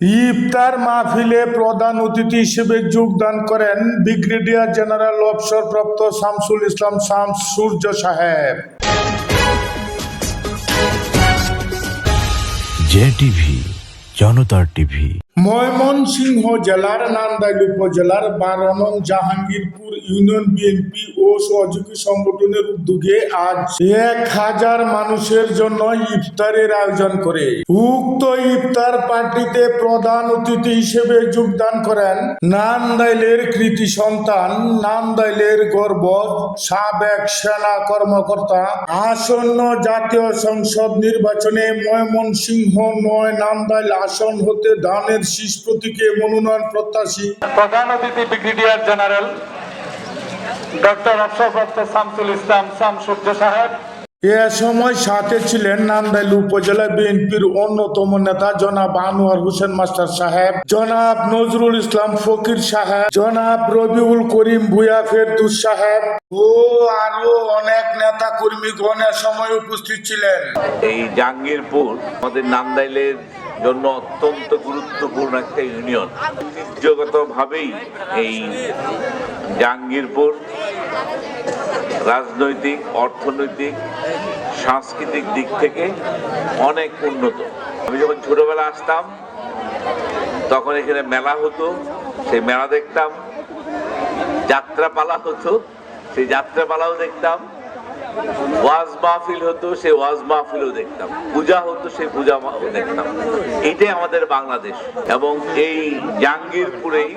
ইফতার মাহফিলে প্রধান অতিথি হিসেবে যোগদান করেন ব্রিগেডিয়ার জেনারেল অবসরপ্রাপ্ত শামসুল ইসলাম শামস সূর্য সাহেব। জে টিভি, জনতার টিভি। ময়মনসিংহ জেলার নান্দাইল উপজেলার বারো নং জাহাঙ্গীরপুর ইউনিয়ন বিএনপি ও সহযোগী সংগঠনের উদ্যোগে আজ এক হাজার মানুষের জন্য ইফতারের আয়োজন করে। উক্ত ইফতার পার্টিতে প্রধান অতিথি হিসেবে যোগদান করেন নান্দাইলের কৃতি সন্তান, নান্দাইলের গর্ব, সাবেক সেনা কর্মকর্তা, আসন্ন জাতীয় সংসদ নির্বাচনে ময়মনসিংহ নয়, নান্দাইল আসন হতে ধানের শীষ প্রতীকে মনোনয়ন প্রত্যাশী। প্রধান অতিথি ব্রিগেডিয়ার জেনারেল ডক্টর অবসরপ্রাপ্ত শামসুল ইসলাম সাহেব। এ সময় সাথে ছিলেন নান্দাইল উপজেলা বিএনপির অন্যতম নেতা জনাব আনোয়ার হোসেন মাস্টার সাহেব জনাব নজরুল ইসলাম ফকির সাহেব জনাব রবিউল করিম ভুয়া ফেরদুস সাহেব ও আরও অনেক নেতা কর্মীগণ এ সময় উপস্থিত ছিলেন। এই জাহাঙ্গীরপুর আমাদের নান্দাইলের জন্য অত্যন্ত গুরুত্বপূর্ণ একটা ইউনিয়ন। ঐতিহ্যগতভাবেই এই জাহাঙ্গীরপুর রাজনৈতিক, অর্থনৈতিক, সাংস্কৃতিক দিক থেকে অনেক উন্নত। আমি যখন ছোটবেলা আসতাম, তখন এখানে মেলা হতো, সেই মেলা দেখতাম, যাত্রাপালা হতো, সেই যাত্রাপালাও দেখতাম। ওয়াজ মাহফিল হতো সেই ওয়াজ মাহফিলও দেখতাম। পূজা হতো সেই পূজা দেখতাম। এটাই আমাদের বাংলাদেশ। এবং এই জাহাঙ্গীরপুরেই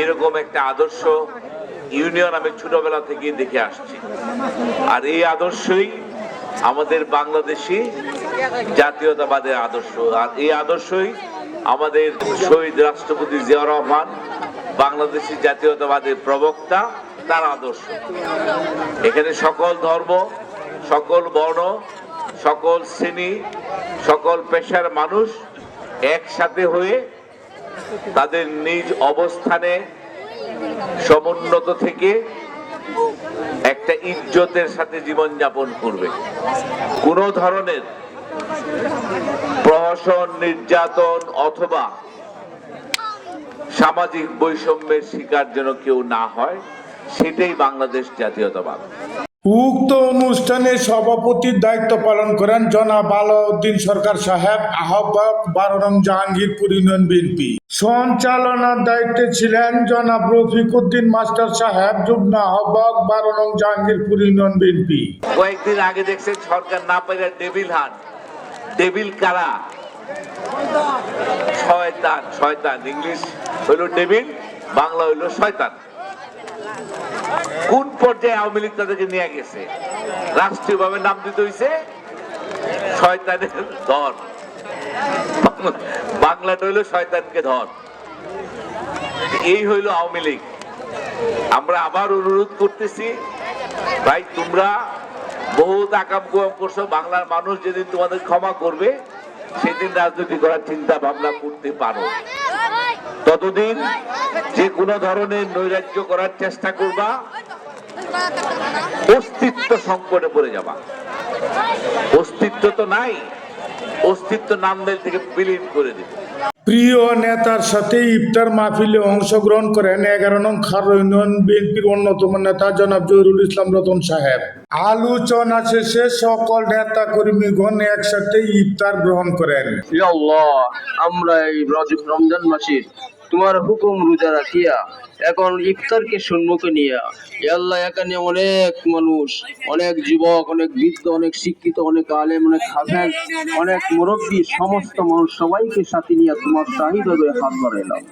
এরকম একটা আদর্শ ইউনিয়ন আমি ছোটবেলা থেকে দেখে আসছি। আর এই আদর্শই আমাদের বাংলাদেশি জাতীয়তাবাদের আদর্শ। আর এই আদর্শই আমাদের শহীদ রাষ্ট্রপতি জিয়াউর রহমান বাংলাদেশি জাতীয়তাবাদের প্রবক্তা তার আদর্শ। এখানে সকল ধর্ম, সকল বর্ণ, সকল শ্রেণি, সকল পেশার মানুষ একসাথে হয়ে তাদের নিজ অবস্থানে সমুন্নত থেকে একটা ইজ্জতের সাথে জীবনযাপন করবে। কোনো ধরনের প্রহসন, নির্যাতন অথবা সামাজিক বৈষম্যের শিকার যেন কেউ না হয় সেটাই বাংলাদেশ জাতীয়তাবাদ। উক্ত অনুষ্ঠানে সভাপতির দায়িত্ব পালন করেন জনাব আলাউদ্দিন সরকার সাহেব আহ্বায়ক বারো নং জাহাঙ্গীরপুর ইউনিয়ন বিএনপি। সঞ্চালনার দায়িত্বে ছিলেন জনাব রফিক উদ্দিন মাস্টার সাহেব যুগ্ম আহ্বায়ক বারো নং জাহাঙ্গীরপুর ইউনিয়ন বিএনপি। কয়েকদিন আগে দেখছেন সরকার না পাইলে ডেভিল হান ডেভিল কারা? শয়তান শয়তান। ইংলিশ হইল ডেভিল বাংলা হইল শয়তান। কোন পর্যায়ে আওয়ামী লীগ তাদেরকে নিয়ে গেছে? রাষ্ট্রীয়ভাবে নাম দিতে হইছে শয়তানের ধর বাংলাটা হইল শয়তানকে ধর এই হইল আওয়ামী লীগ। আমরা আবার অনুরোধ করতেছি, ভাই, তোমরা বহুত আকাম কুয়াম করছ, বাংলার মানুষ যেদিন তোমাদের ক্ষমা করবে, সেদিন রাজনীতি করার চিন্তা ভাবনা করতে পারো। ততদিন যে কোনো ধরনের নৈরাজ্য করার চেষ্টা করবা অস্তিত্ব সংকটে পড়ে যাবা। অস্তিত্ব তো নাই অস্তিত্ব নামদেল থেকে বিলীন করে দিবে। প্রিয় নেতার সাথে ইফতার মাহফিলে অংশগ্রহণ করেন এগারো নং খার ইউনিয়ন বিএনপির অন্যতম নেতা জনাব জহিরুল ইসলাম রতন সাহেব। আলোচনা শেষে সকল নেতা কর্মীগণ একসাথে ইফতার গ্রহণ করেন। আমরা এই রজ- রমজান মাসের তোমার হুকুম রোজা রাখিয়া, এখন ইফতারকে সম্মুখে নিয়া। আল্লাহ, এখানে অনেক মানুষ, অনেক যুবক, অনেক বৃদ্ধ, অনেক শিক্ষিত, অনেক আলেম, অনেক হাফেজ অনেক মুরব্বী, সমস্ত মানুষ সবাইকে সাথে নিয়ে তোমার চাহিদা হাত বাড়াইলাম